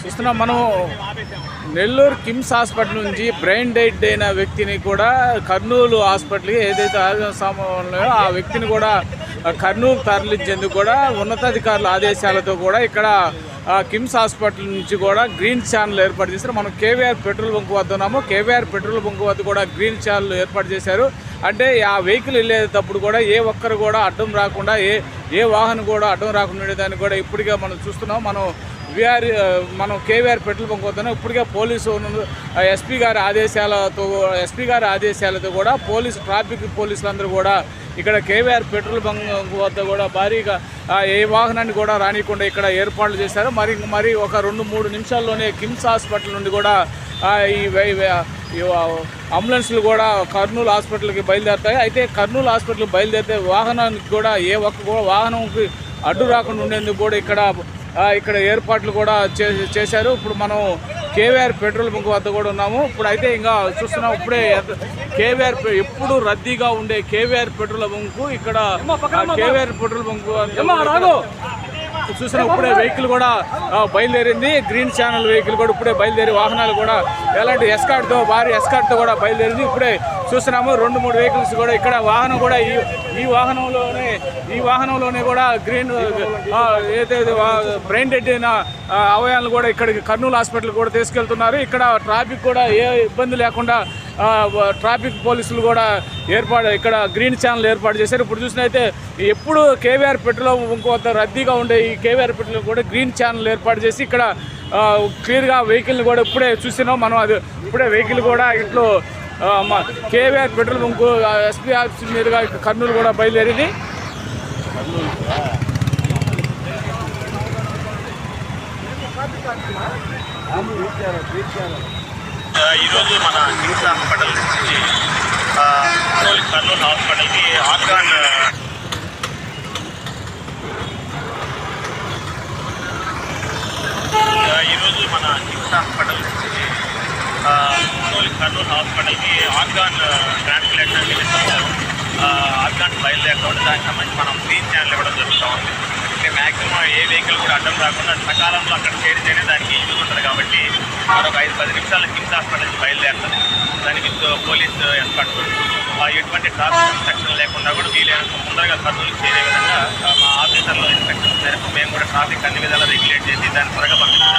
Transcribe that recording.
చూస్తున్నాం మనం Nellore KIMS hospital నుంచి బ్రెయిన్ డెడ్ అయిన వ్యక్తిని కూడా కర్నూలు హాస్పిటల్కి ఏదైతే ఆరోగ్య సామాన్లో ఆ వ్యక్తిని కూడా కర్నూలు తరలించేందుకు కూడా ఉన్నతాధికారుల ఆదేశాలతో కూడా ఇక్కడ కిమ్స్ హాస్పిటల్ నుంచి కూడా గ్రీన్ ఛానల్ ఏర్పాటు చేశారు. మనం కేవీఆర్ పెట్రోల్ బంక్ వద్ద ఉన్నాము. కేవీఆర్ పెట్రోల్ బంక్ వద్ద కూడా గ్రీన్ ఛానల్ ఏర్పాటు చేశారు. అంటే ఆ వెహికల్ వెళ్ళేటప్పుడు కూడా ఏ ఒక్కరు కూడా అడ్డం రాకుండా ఏ ఏ వాహనం కూడా అడ్డం రాకుండా ఉండేదాన్ని కూడా ఇప్పటికే మనం చూస్తున్నాం. మనం విఆర్ మనం కేవీఆర్ పెట్రోల్ బంక్ వద్దన ఇప్పటికే పోలీసు ఎస్పీ గారి ఆదేశాలతో ఎస్పీ గారి ఆదేశాలతో కూడా పోలీసు ట్రాఫిక్ పోలీసులందరూ కూడా ఇక్కడ కేవీఆర్ పెట్రోల్ బంక్ వద్ద కూడా భారీగా ఏ వాహనాన్ని కూడా రానియకుండా ఇక్కడ ఏర్పాట్లు చేశారు. మరి మరి ఒక రెండు మూడు నిమిషాల్లోనే కిమ్స్ హాస్పిటల్ నుండి కూడా ఈ వై- ఈ అంబులెన్స్లు కూడా కర్నూలు హాస్పిటల్కి బయలుదేరుతాయి. అయితే కర్నూలు హాస్పిటల్కి బయలుదేరితే వాహనానికి కూడా ఏ ఒక్క కూడా వాహనంకి అడ్డు రాకుండా ఉండేందుకు కూడా ఇక్కడ ఇక్కడ ఏర్పాట్లు కూడా చే- చేశారు. ఇప్పుడు మనం కేవీఆర్ పెట్రోల్ బంక్ వద్ద కూడా ఉన్నాము. ఇప్పుడు అయితే ఇంకా చూస్తున్నాం ఇప్పుడే కేవీఆర్ ఎప్పుడు రద్దీగా ఉండే కేవీఆర్ పెట్రోల్ బంక్ ఇక్కడ కేవీఆర్ పెట్రోల్ బంక్ చూసిన ఇప్పుడే వెహికల్ కూడా బయలుదేరింది. గ్రీన్ ఛానల్ వెహికల్ కూడా ఇప్పుడే బయలుదేరి వాహనాలు కూడా ఎలాంటి ఎస్కార్ట్తో భారీ ఎస్కార్ట్తో కూడా బయలుదేరింది. ఇప్పుడే చూస్తున్నాము రెండు మూడు వెహికల్స్ కూడా ఇక్కడ వాహనం కూడా ఈ ఈ వాహనంలోనే ఈ వాహనంలోనే కూడా గ్రీన్ ఏదైతే బ్రెయిన్ డెడ్ అయిన అవయాలను కూడా ఇక్కడికి కర్నూలు హాస్పిటల్ కూడా తీసుకెళ్తున్నారు. ఇక్కడ ట్రాఫిక్ కూడా ఏ ఇబ్బంది లేకుండా ట్రాఫిక్ పోలీసులు కూడా ఏర్పాటు ఇక్కడ గ్రీన్ ఛానల్ ఏర్పాటు చేశారు. ఇప్పుడు చూసినైతే ఎప్పుడు కేవీఆర్ పెట్రోల్ ఇంకొంత రద్దీగా ఉండే ఈ కేవీఆర్పేటలో పెట్రోల్ కూడా గ్రీన్ ఛానల్ ఏర్పాటు చేసి ఇక్కడ క్లియర్గా వెహికల్ని కూడా ఇప్పుడే చూసినాం. మనం అది ఇప్పుడే వెహికల్ కూడా ఇట్లో KVR petrol bunk SP office మీదుగా కర్నూలు కూడా బయలుదేరింది. ఈరోజు మన న్యూస్ హాస్పిటల్ నుంచి కర్నూలు కర్నూలు హాస్పిటల్కి ఆర్గాన్ ఆ, ఈరోజు మన కిమ్స్ హాస్పిటల్ నుంచి కర్నూలు హాస్పిటల్కి ఆర్గాన్ ట్రాన్స్లేషన్ నిమిత్తం ఆ, ఆర్గాన్ బయలుదేరుతుంది దానికి సంబంధించి మనం గ్రీన్ ఛానల్ ఇవ్వడం జరుగుతూ ఉంది. అంటే మ్యాక్సిమం ఏ వెహికల్ కూడా అడ్డం రాకుండా సకాలంలో అక్కడ చేరితేనే దానికి యూజ్ ఉంటుంది కాబట్టి మరొక ఐదు పది నిమిషాలు కిమ్స్ హాస్పిటల్ నుంచి బయలుదేరుతుంది. దాని విత్ పోలీస్ ఎస్కాట్ ఎటువంటి ట్రాఫిక్ ఇన్స్ట్రక్షన్ లేకుండా కూడా వీలైనంత ముందరగా కర్నూలు చేరే విధంగా మా ఆఫీసర్లో ఇన్స్ట్రక్షన్ మేరకు మేము కూడా ట్రాఫిక్ అన్ని విధాలా రెగ్యులేట్ చేసి దాన్ని త్వరగా పంపిస్తాం